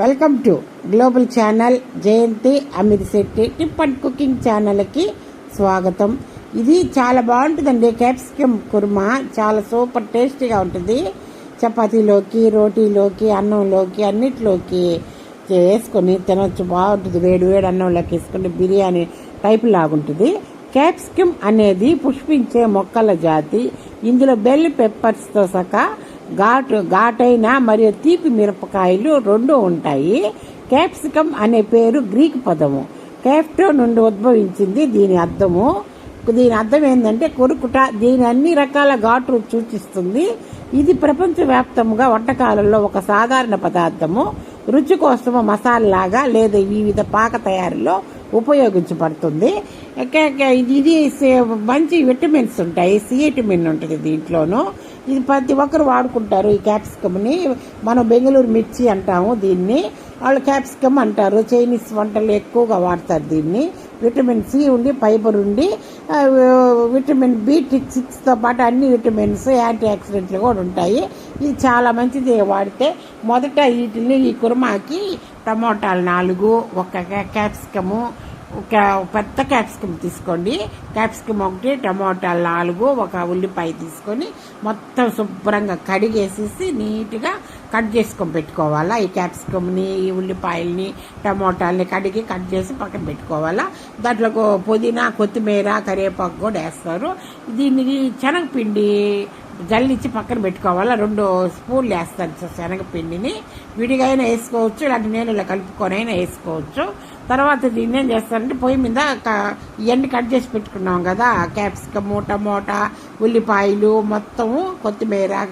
Welcome to global channel Jayanti Amit Shetty tip and cooking ఛానల్కి స్వాగతం. ఇది చాలా బాగుంటుందండి క్యాప్సికమ్ కుర్మా. చాలా సూపర్ టేస్టీగా ఉంటుంది. చపాతీలోకి రోటీలోకి అన్నంలోకి అన్నిటిలోకి వేసుకొని తినొచ్చు. బాగుంటుంది. వేడి వేడి అన్నంలోకి వేసుకుంటే బిర్యానీ టైప్ లాగుంటుంది. క్యాప్సికమ్ అనేది పుష్పించే మొక్కల జాతి. ఇందులో బెల్ పెప్పర్స్తో సహా ఘాటు ఘాటైన మరియు తీపి మిరపకాయలు రెండు ఉంటాయి. క్యాప్సికమ్ అనే పేరు గ్రీక్ పదము. క్యాప్టో నుండి ఉద్భవించింది దీని అర్థము. దీని అర్థం ఏంటంటే కొరుకుట దీని అన్ని రకాల ఘాటు సూచిస్తుంది. ఇది ప్రపంచవ్యాప్తంగా వంటకాలలో ఒక సాధారణ పదార్థము. రుచి కోసము మసాలాగా లేదా వివిధ పాక తయారీలో ఉపయోగించబడుతుంది. ఇది ఇది సే- మంచి విటమిన్స్ ఉంటాయి. సి విటమిన్ ఉంటుంది దీంట్లోనూ. ఇది ప్రతి ఒక్కరు వాడుకుంటారు ఈ క్యాప్సికమ్ని. మనం బెంగళూరు మిర్చి అంటాము దీన్ని. వాళ్ళు క్యాప్సికమ్ అంటారు. చైనీస్ వంటలు ఎక్కువగా వాడతారు దీన్ని. విటమిన్ సి ఉండి ఫైబర్ ఉండి విటమిన్ బి సిక్స్తో పాటు అన్ని విటమిన్స్ యాంటీ ఆక్సిడెంట్లు కూడా ఉంటాయి. ఇది చాలా మంచిది వాడితే మొదట వీటిని ఈ కుర్మాకి టమోటాలు నాలుగు ఒక క్యాప్సికము పెద్ద క్యాప్సికమ్ తీసుకోండి. క్యాప్సికమ్ ఒకటి టమోటాలు నాలుగు ఒక ఉల్లిపాయ తీసుకొని మొత్తం శుభ్రంగా కడిగేసేసి నీట్గా కట్ చేసుకొని పెట్టుకోవాలా. ఈ క్యాప్సికమ్ని ఈ ఉల్లిపాయల్ని టమోటాలని కడిగి కట్ చేసి పక్కన పెట్టుకోవాలా. దాంట్లో పుదీనా కొత్తిమీర కరివేపాకు కూడా వేస్తారు. దీనికి శనగపిండి జల్లిచ్చి పక్కన పెట్టుకోవాలా? రెండు స్పూన్లు వేస్తాను శనగపిండిని. విడిగా అయినా వేసుకోవచ్చు ఇలాంటి నేను కలుపుకొని అయినా వేసుకోవచ్చు. తర్వాత దీన్ని ఏం చేస్తారంటే పొయ్యి మీద ఇవన్నీ కట్ చేసి పెట్టుకున్నాం కదా క్యాప్సికము టమోటా ఉల్లిపాయలు మొత్తము కొత్తిమీర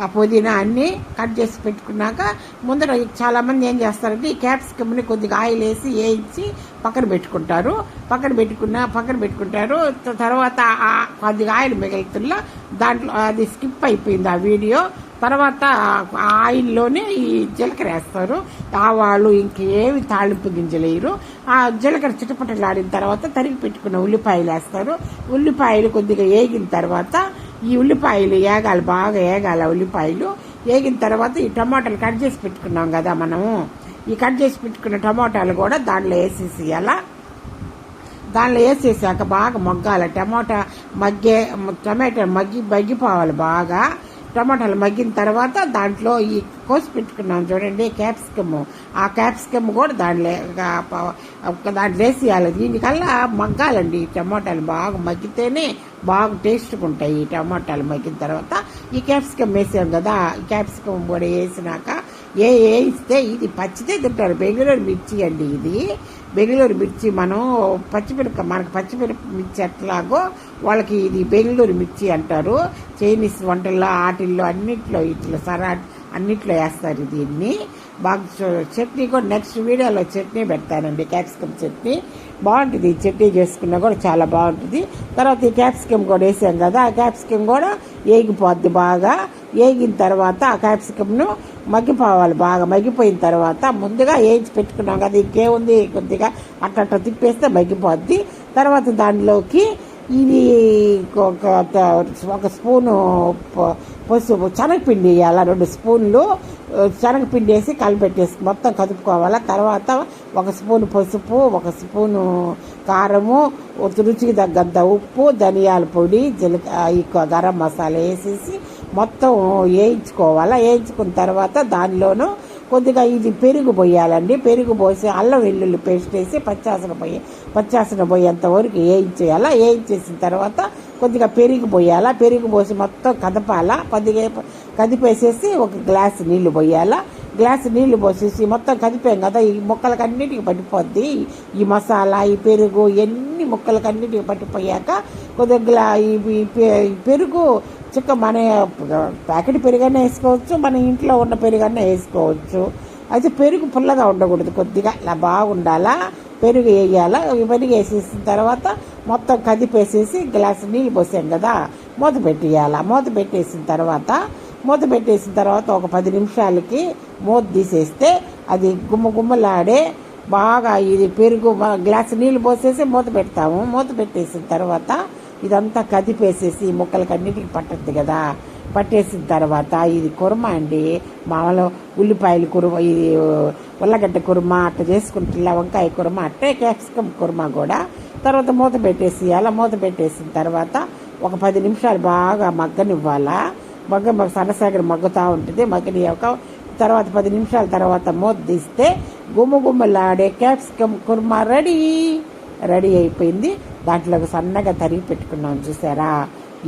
ఆ పుదీనా అన్నీ కట్ చేసి పెట్టుకున్నాక ముందర చాలామంది ఏం చేస్తారంటే ఈ క్యాప్సికమ్ని కొద్దిగా ఆయిల్ వేసి వేయించి పక్కన పెట్టుకుంటారు. పక్కన పెట్టుకున్న పక్కన పెట్టుకుంటారు. తర్వాత ఆ కొద్దిగా ఆయిల్ మిగులుతున్నా దాంట్లో అది స్కిప్ అయిపోయింది ఆ వీడియో. తర్వాత ఆ ఆయిల్లోనే ఈ జీలకర్ర వేస్తారు. ఆవాలు ఇంకేమి తాళింపు గింజలు వేయరు. ఆ జీలకర్ర చిటపటలాడిన తర్వాత తరిగి పెట్టుకున్న ఉల్లిపాయలు వేస్తారు. ఉల్లిపాయలు కొద్దిగా వేగిన తర్వాత ఈ ఉల్లిపాయలు ఏగాలి బాగా ఏగాలి ఉల్లిపాయలు. వేగిన తర్వాత ఈ టమాటాలు కట్ చేసి పెట్టుకున్నాం కదా మనము. ఈ కట్ చేసి పెట్టుకున్న టమోటాలు కూడా దాంట్లో వేసేసి దాంట్లో దానిలో వేసేసాక బాగా మగ్గాలి. టమోటా మగ్గే టమాటా మగ్గి మగ్గిపోవాలి బాగా. టమాటాలు మగ్గిన తర్వాత దాంట్లో ఈ కోసి పెట్టుకున్నాం చూడండి క్యాప్సికమ్. ఆ క్యాప్సికమ్ కూడా దాంట్లో దాంట్లో వేసేయాలి. దీనికల్లా మగ్గాలండి ఈ టమాటాలు బాగా మగ్గితేనే బాగా టేస్ట్గా ఉంటాయి ఈ టమాటాలు మగ్గిన తర్వాత. ఈ క్యాప్సికమ్ వేసాం కదా ఈ క్యాప్సికమ్ కూడా వేసినాక ఏ ఏ ఇస్తే ఇది పచ్చిదే తింటారు. బెంగళూరు మిర్చి అండి ఇది. బెంగళూరు మిర్చి మనం పచ్చిమిరప మనకు పచ్చిమిరప మిర్చి ఎట్లాగో వాళ్ళకి ఇది బెంగళూరు మిర్చి అంటారు. చైనీస్ వంటల్లో ఆటిల్లో అన్నిట్లో ఇట్లా సరా అన్నిట్లో వేస్తారు దీన్ని. బాగా చట్నీ కూడా నెక్స్ట్ వీడియోలో చట్నీ పెడతానండి క్యాప్సికమ్ చట్నీ. బాగుంటుంది. చట్నీ చేసుకున్నా కూడా చాలా బాగుంటుంది. తర్వాత ఈ క్యాప్సికమ్ కూడా వేసాం కదా. ఆ క్యాప్సికమ్ కూడా ఏగిపోద్ది బాగా. ఏగిన తర్వాత ఆ క్యాప్సికమ్ను మగ్గిపోవాలి బాగా. మగ్గిపోయిన తర్వాత ముందుగా వేయించి పెట్టుకున్నాం కదా. ఇంకేముంది? కొద్దిగా అట్ట తిప్పేస్తే మగ్గిపోద్ది. తర్వాత దానిలోకి ఇది ఒక ఒక స్పూను పసుపు శనగపిండి వేయాలి? రెండు స్పూన్లు శనగపిండి వేసి కలిపెట్టేసి మొత్తం కదుపుకోవాలి? తర్వాత ఒక స్పూను పసుపు ఒక స్పూను కారము రుచికి తగ్గంత ఉప్పు ధనియాల పొడి జీలక ఈ గరం మసాలా వేసేసి మొత్తం వేయించుకోవాలి? వేయించుకున్న తర్వాత దానిలోనూ కొద్దిగా ఇది పెరుగు పోయాలండి. పెరుగు పోసి అల్లం వెల్లుల్లి పేస్ట్ వేసి పచ్చాసన పోయి పచ్చాసన పోయేంత వరకు వేయించేయాలా? వేయించేసిన తర్వాత కొద్దిగా పెరుగు పోయాలా? పెరుగు పోసి మొత్తం కదపాలా? కొద్దిగా కదిపేసేసి ఒక గ్లాస్ నీళ్ళు పోయాలా? గ్లాస్ నీళ్ళు పోసేసి మొత్తం కదిపాం కదా ఈ మొక్కలకన్నిటికీ పడిపోద్ది. ఈ మసాలా ఈ పెరుగు ఎన్ని ముక్కలకి అన్నిటికి పట్టిపోయాక కొద్దిగా గ్లా ఈ- పె- పెరుగు చిక్క మన ప్యాకెట్ పెరుగన్నా వేసుకోవచ్చు మన ఇంట్లో ఉన్న పెరుగన్నా వేసుకోవచ్చు. అయితే పెరుగు పుల్లగా ఉండకూడదు కొద్దిగా ఇలా బాగుండాలా పెరుగు వేయాలా ఇవన్నీ వేసేసిన తర్వాత మొత్తం కదిపేసేసి గ్లాస్ నీళ్ళు పోసాం కదా మూత పెట్టేయాలా. మూత పెట్టేసిన తర్వాత మూత పెట్టేసిన తర్వాత ఒక పది నిమిషాలకి మూత తీసేస్తే అది గుమ్మ గుమ్మలాడే బాగా ఇది పెరుగు గ్లాస్ నీళ్ళు పోసేసి మూత పెడతాము. మూత పెట్టేసిన తర్వాత ఇదంతా కదిపేసేసి ముక్కలకి అన్నిటికి పట్టద్దు కదా. పట్టేసిన తర్వాత ఇది కుర్మ అండి. మామూలు ఉల్లిపాయలు కుర్మ ఇది ఉల్లగడ్డ కుర్మ అట్ట చేసుకుంటున్నా వంకాయ కుర్మ అట్టే క్యాప్సికమ్ కుర్మ కూడా. తర్వాత మూత పెట్టేసి అలా మూత పెట్టేసిన తర్వాత ఒక పది నిమిషాలు బాగా మగ్గనివ్వాలా. మగ్గ మగ్గ సన్నసాగర మగ్గుతూ ఉంటుంది. మగ్గని ఒక తర్వాత పది నిమిషాల తర్వాత మూత తీస్తే క్యాప్సికమ్ కుర్మా రెడీ. రెడీ అయిపోయింది. దాంట్లో సన్నగా తరిగి పెట్టుకున్నాం చూసారా?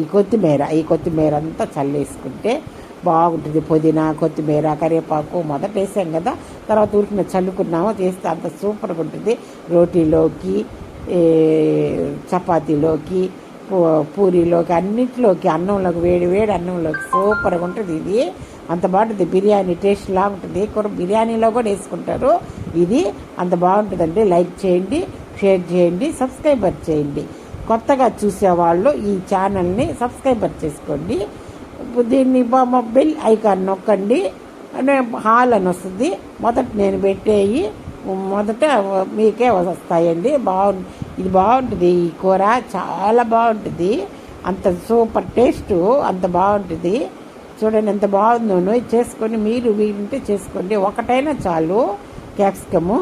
ఈ కొత్తిమీర ఈ కొత్తిమీర అంతా చల్లేసుకుంటే బాగుంటుంది. పుదీనా కొత్తిమీర కరివేపాకు మొదట వేసాం కదా. తర్వాత ఉరికిన చల్లుకున్నామో? చేస్తే అంత సూపర్గా ఉంటుంది. రోటీలోకి చపాతీలోకి పూరీలోకి అన్నింటిలోకి అన్నంలోకి వేడి వేడి అన్నంలోకి సూపర్గా ఉంటుంది ఇది. అంత బాగుంటుంది. బిర్యానీ టేస్ట్ లా ఉంటుంది. కూర బిర్యానీలో కూడా వేసుకుంటారు. ఇది అంత బాగుంటుందండి. లైక్ చేయండి షేర్ చేయండి సబ్స్క్రైబర్ చేయండి. కొత్తగా చూసేవాళ్ళు ఈ ఛానల్ని సబ్స్క్రైబర్ చేసుకోండి. దీన్ని బెల్ ఐకాన్ నొక్కండి. హాల్ అని వస్తుంది. మొదట నేను పెట్టేయి. మొదట మీకే వస్తాయండి. బాగు ఇది బాగుంటుంది. ఈ కూర చాలా బాగుంటుంది. అంత సూపర్ టేస్ట్. అంత బాగుంటుంది. చూడండి ఎంత బాగుందో. చేసుకొని మీరు వీలుంటే చేసుకోండి. ఒకటైనా చాలు. క్యాప్సికము.